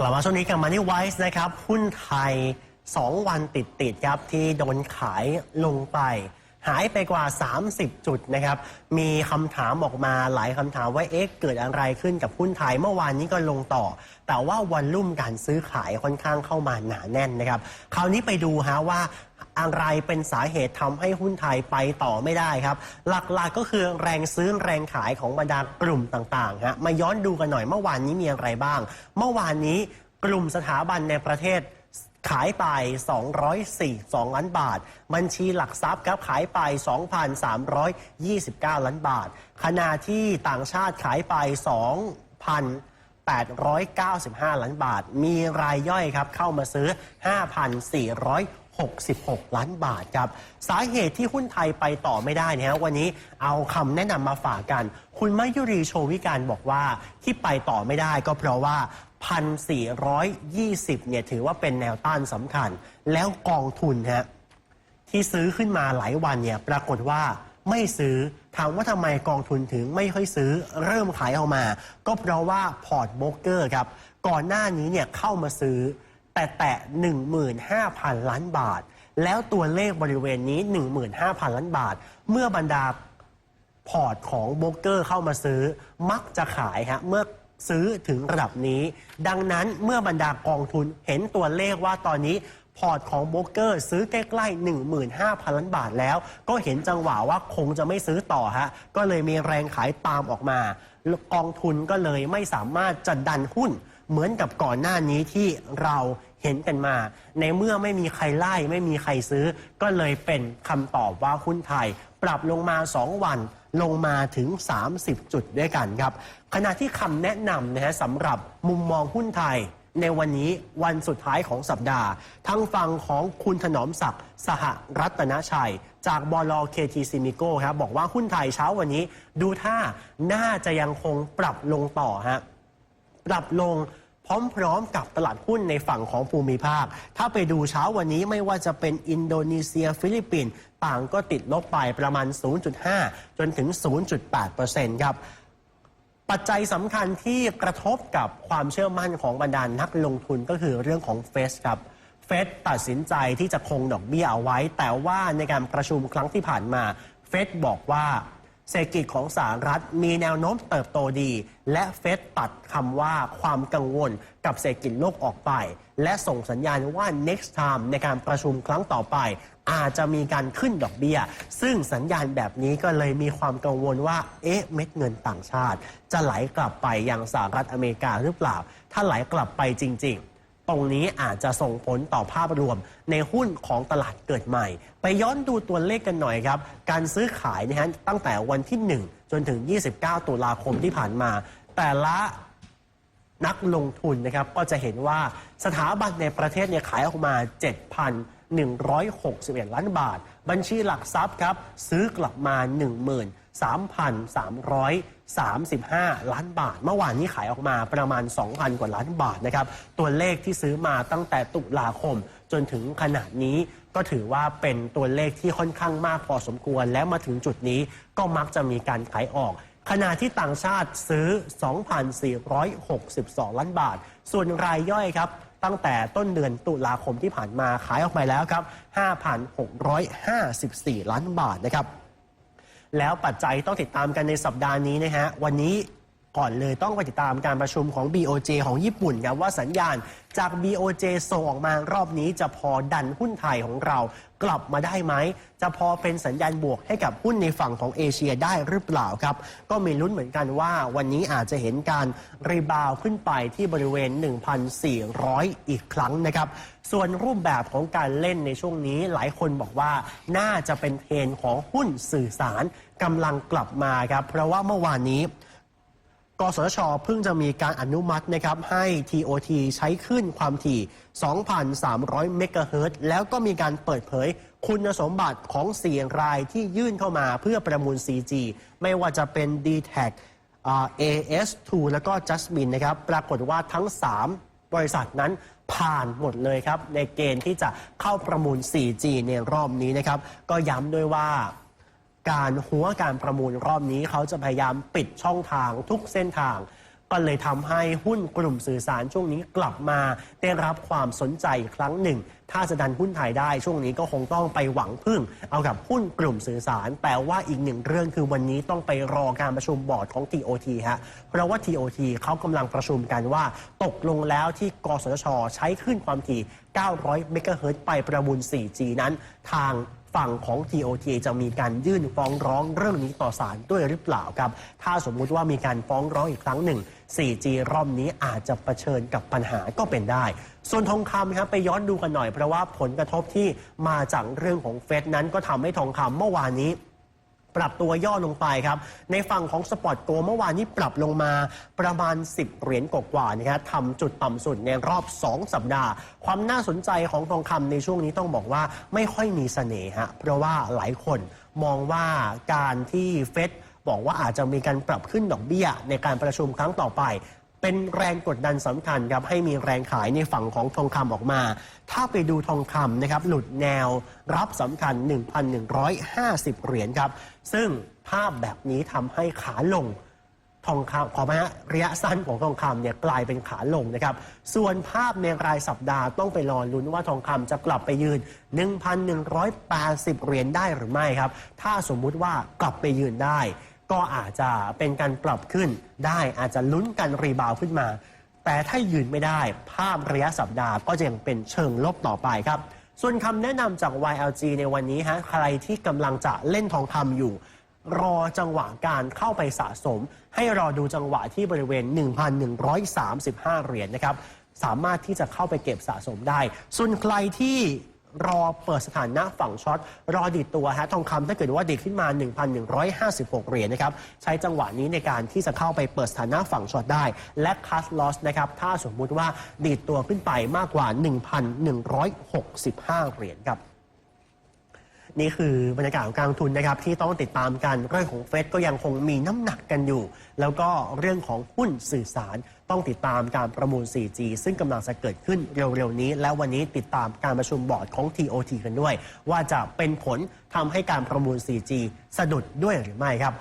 กลับมาช่วงนี้กับ Money Wise นะครับ หุ้นไทย 2 วันติดติดครับที่โดนขายลงไป หายไปกว่า 30 จุดนะครับ มีคำถามออกมาหลายคำถามว่าเอ๊ะเกิดอะไรขึ้นกับหุ้นไทยเมื่อวานนี้ก็ลงต่อ แต่ว่าวันลุ่มการซื้อขายค่อนข้างเข้ามาหนาแน่นนะครับ คราวนี้ไปดูฮะว่าอะไรเป็นสาเหตุทำให้หุ้นไทยไปต่อไม่ได้ครับ หลักๆก็คือแรงซื้อแรงขายของบรรดากลุ่มต่างๆฮะมาย้อนดูกันหน่อยเมื่อวานนี้มีอะไรบ้าง เมื่อวานนี้กลุ่มสถาบันในประเทศ ขายไป 242 ล้านบาท บัญชีหลักทรัพย์ครับขายไป 2,329 ล้านบาท ขณะที่ต่างชาติขายไป 2,895 ล้านบาท มีรายย่อยครับเข้ามาซื้อ 5,466 ล้านบาทครับ สาเหตุที่หุ้นไทยไปต่อไม่ได้เนะฮะวันนี้เอาคำแนะนำมาฝากกัน คุณมายุรีโชวิการบอกว่าที่ไปต่อไม่ได้ก็เพราะว่า 1,420 เนี่ยถือว่าเป็นแนวต้านสำคัญ แล้วกองทุนฮะที่ซื้อขึ้นมาหลายวันเนี่ยปรากฏว่าไม่ซื้อถามว่าทำไมกองทุนถึงไม่ค่อยซื้อเริ่มขายออกมา ก็เพราะว่าพอร์ตโบรกเกอร์ครับ ก่อนหน้านี้เนี่ยเข้ามาซื้อ แต่แตะ15,000 ล้านบาท แล้วตัวเลขบริเวณนี้ 15,000 ล้านบาท เมื่อบรรดาพอร์ตของโบรกเกอร์เข้ามาซื้อ มักจะขายฮะเมื่อ ซื้อถึงระดับนี้ ดังนั้นเมื่อบรรดากองทุนเห็นตัวเลขว่าตอนนี้พอร์ตของโบรกเกอร์ซื้อใกล้ๆ 15,000 ล้านบาทแล้ว ก็เห็นจังหวะว่าคงจะไม่ซื้อต่อฮะ ก็เลยมีแรงขายตามออกมา กองทุนก็เลยไม่สามารถจะดันหุ้น เหมือนกับก่อนหน้านี้ที่เราเห็นกันมา ในเมื่อไม่มีใครไล่ไม่มีใครซื้อ ก็เลยเป็นคำตอบว่าหุ้นไทย ปรับลงมา 2 วัน ลงมาถึง 30 จุดด้วยกันครับ ขณะที่คำแนะนำนะฮะสำหรับมุมมองหุ้นไทยในวันนี้วันสุดท้ายของสัปดาห์ ทั้งฟังของคุณถนอมศักดิ์สหรัตนชัย จากบลเคทีซิมิโกครับบอกว่าหุ้นไทยเช้าวันนี้ ดูท่าน่าจะยังคงปรับลงต่อฮะปรับลง พร้อมๆ กับตลาดหุ้นในฝั่งของภูมิภาค ถ้าไปดูเช้าวันนี้ไม่ว่าจะเป็นอินโดนีเซีย ฟิลิปปินส์ต่างก็ติดลบไปประมาณ 0.5 จนถึง 0.8%ครับปัจจัยสำคัญที่กระทบกับความเชื่อมั่นของบรรดานนักลงทุนก็คือเรื่องของเฟสครับเฟดตัดสินใจที่จะคงดอกเบี้ยเอาไว้ แต่ว่าในการประชุมครั้งที่ผ่านมาเฟดบอกว่า เศรษฐกิจของสหรัฐมีแนวโน้มเติบโตดี และเฟดตัดคำว่าความกังวลกับเศรษฐกิจโลกออกไป และส่งสัญญาณว่า next time ในการประชุมครั้งต่อไป อาจจะมีการขึ้นดอกเบี้ย ซึ่งสัญญาณแบบนี้ก็เลยมีความกังวลว่า เอ๊ะ เม็ดเงินต่างชาติ จะไหลกลับไปยังสหรัฐอเมริกาหรือเปล่า ถ้าไหลกลับไปจริง ๆ ตรงนี้อาจจะส่งผลต่อภาพรวมในหุ้นของตลาดเกิดใหม่ ไปย้อนดูตัวเลขกันหน่อยครับ การซื้อขายนะฮะตั้งแต่วันที่ 1 จนถึง 29 ตุลาคมที่ผ่านมา แต่ละนักลงทุนนะครับก็จะเห็นว่าสถาบันในประเทศเนี่ยขายออกมา 7,161 ล้านบาท บัญชีหลักทรัพย์ครับซื้อกลับมา 35 ล้านบาท เมื่อวานนี้ขายออกมาประมาณ 2,000 กว่าล้านบาทนะครับ ตัวเลขที่ซื้อมาตั้งแต่ตุลาคม จนถึงขณะนี้ก็ถือว่าเป็นตัวเลขที่ค่อนข้างมากพอสมควร และมาถึงจุดนี้ก็มักจะมีการขายออก ขณะที่ต่างชาติซื้อ 2,462 ล้านบาท ส่วนรายย่อยครับตั้งแต่ต้นเดือนตุลาคมที่ผ่านมาขายออกไปแล้วครับ 5,654 ล้านบาทนะครับ แล้วปัจจัยต้องติดตามกันในสัปดาห์นี้นะฮะวันนี้ ก่อนเลยต้องไปติดตามการประชุมของ BOJ ของญี่ปุ่นครับว่าสัญญาณจาก BOJ ส่งออกมารอบนี้จะพอดันหุ้นไทยของเรากลับมาได้ไหม จะพอเป็นสัญญาณบวกให้กับหุ้นในฝั่งของเอเชียได้หรือเปล่าครับ ก็มีลุ้นเหมือนกันว่าวันนี้อาจจะเห็นการรีบาวขึ้นไปที่บริเวณ 1,400 อีกครั้งนะครับ ส่วนรูปแบบของการเล่นในช่วงนี้หลายคนบอกว่าน่าจะเป็นเทรนของหุ้นสื่อสารกำลังกลับมาครับเพราะว่าเมื่อวานนี้ กสชเพิ่งจะมีการอนุมัตินะครับให้ TOT ใช้ขึ้นความถี่ 2,300 เมกะเฮิรตซ์แล้วก็มีการเปิดเผยคุณสมบัติของเสียงรายที่ยื่นเข้ามาเพื่อประมูล 4G ไม่ว่าจะเป็น d t แท AS2 แล้วก็ Jasmine นะครับ ปรากฏว่าทั้ง 3 บริษัทนั้นผ่านหมดเลยครับ ในเกณฑ์ที่จะเข้าประมูล 4G ในรอบนี้นะครับ ก็ย้ำด้วยว่า การหัวการประมูลรอบนี้ เขาจะพยายามปิดช่องทางทุกเส้นทาง ก็เลยทำให้หุ้นกลุ่มสื่อสารช่วงนี้กลับมาได้รับความสนใจอีกครั้งหนึ่ง ถ้าจะดันหุ้นไทยได้ช่วงนี้ก็คงต้องไปหวังพึ่ง เอากับหุ้นกลุ่มสื่อสาร แต่ว่าอีกหนึ่งเรื่องคือวันนี้ต้องไปรอการประชุมบอร์ดของ TOT ฮะเพราะว่า TOT เขากำลังประชุมกันว่า ตกลงแล้วที่กสชใช้ขึ้นความถี่ 900 เมกะเฮิรตซ์ไปประมูล 4G นั้นทาง ฝั่งของ TOT จะมีการยื่นฟ้องร้องเรื่องนี้ต่อศาลด้วยหรือเปล่าครับ ถ้าสมมุติว่ามีการฟ้องร้องอีกครั้งหนึ่ง 4G รอบนี้อาจจะเผชิญกับปัญหาก็เป็นได้ ส่วนทองคำครับไปย้อนดูกันหน่อยเพราะว่าผลกระทบที่มาจากเรื่องของเฟดนั้นก็ทำให้ทองคำเมื่อวานนี้ ปรับตัวย่อลงไปครับ ในฝั่งของสปอร์ตโกเมื่อวานนี้ปรับลงมาประมาณ 10 เหรียญกว่าๆนะครับทำจุดต่ำสุดในรอบ 2 สัปดาห์ ความน่าสนใจของทองคำในช่วงนี้ต้องบอกว่าไม่ค่อยมีเสน่ห์ฮะเพราะว่าหลายคนมองว่าการที่เฟดบอกว่าอาจจะมีการปรับขึ้นดอกเบี้ยในการประชุมครั้งต่อไป เป็นแรงกดดันสำคัญครับให้มีแรงขายในฝั่งของทองคำออกมา ถ้าไปดูทองคำนะครับหลุดแนวรับสำคัญ 1,150 เหรียญครับ ซึ่งภาพแบบนี้ทำให้ขาลงทองคำขอมฮะระยะสั้นของทองคำเนี่ยกลายเป็นขาลงนะครับ ส่วนภาพในรายสัปดาห์ต้องไปรอลุ้นว่าทองคำจะกลับไปยืน 1,180 เหรียญได้หรือไม่ครับ ถ้าสมมุติว่ากลับไปยืนได้ ก็อาจจะเป็นการปรับขึ้นได้อาจจะลุ้นกันรีบาวขึ้นมา แต่ถ้ายืนไม่ได้ ภาพระยะสัปดาห์ก็จะยังเป็นเชิงลบต่อไปครับ ส่วนคำแนะนำจาก YLG ในวันนี้ฮะใครที่กำลังจะเล่นทองคำอยู่ รอจังหวะการเข้าไปสะสม ให้รอดูจังหวะที่บริเวณ 1,135 เหรียญนะครับสามารถที่จะเข้าไปเก็บสะสมได้ ส่วนใครที่ รอเปิดสถานะฝั่งช็อต รอดีดตัวฮะทองคำถ้าเกิดว่าดีดขึ้นมา 1,156 เหรียญนะครับ ใช้จังหวะนี้ในการที่จะเข้าไปเปิดสถานะฝั่งช็อตได้ และคัสลอสนะครับ ถ้าสมมุติว่าดีดตัวขึ้นไปมากกว่า 1,165 เหรียญครับ นี่คือบรรยากาศของการลงทุนนะครับที่ต้องติดตามกันเรื่องของเฟดก็ยังคงมีน้ำหนักกันอยู่ แล้วก็เรื่องของหุ้นสื่อสารต้องติดตามการประมูล 4G ซึ่งกำลังจะเกิดขึ้นเร็วๆนี้ และวันนี้ติดตามการประชุมบอร์ดของ TOT กันด้วย ว่าจะเป็นผลทำให้การประมูล 4G สะดุดด้วยหรือไม่ครับ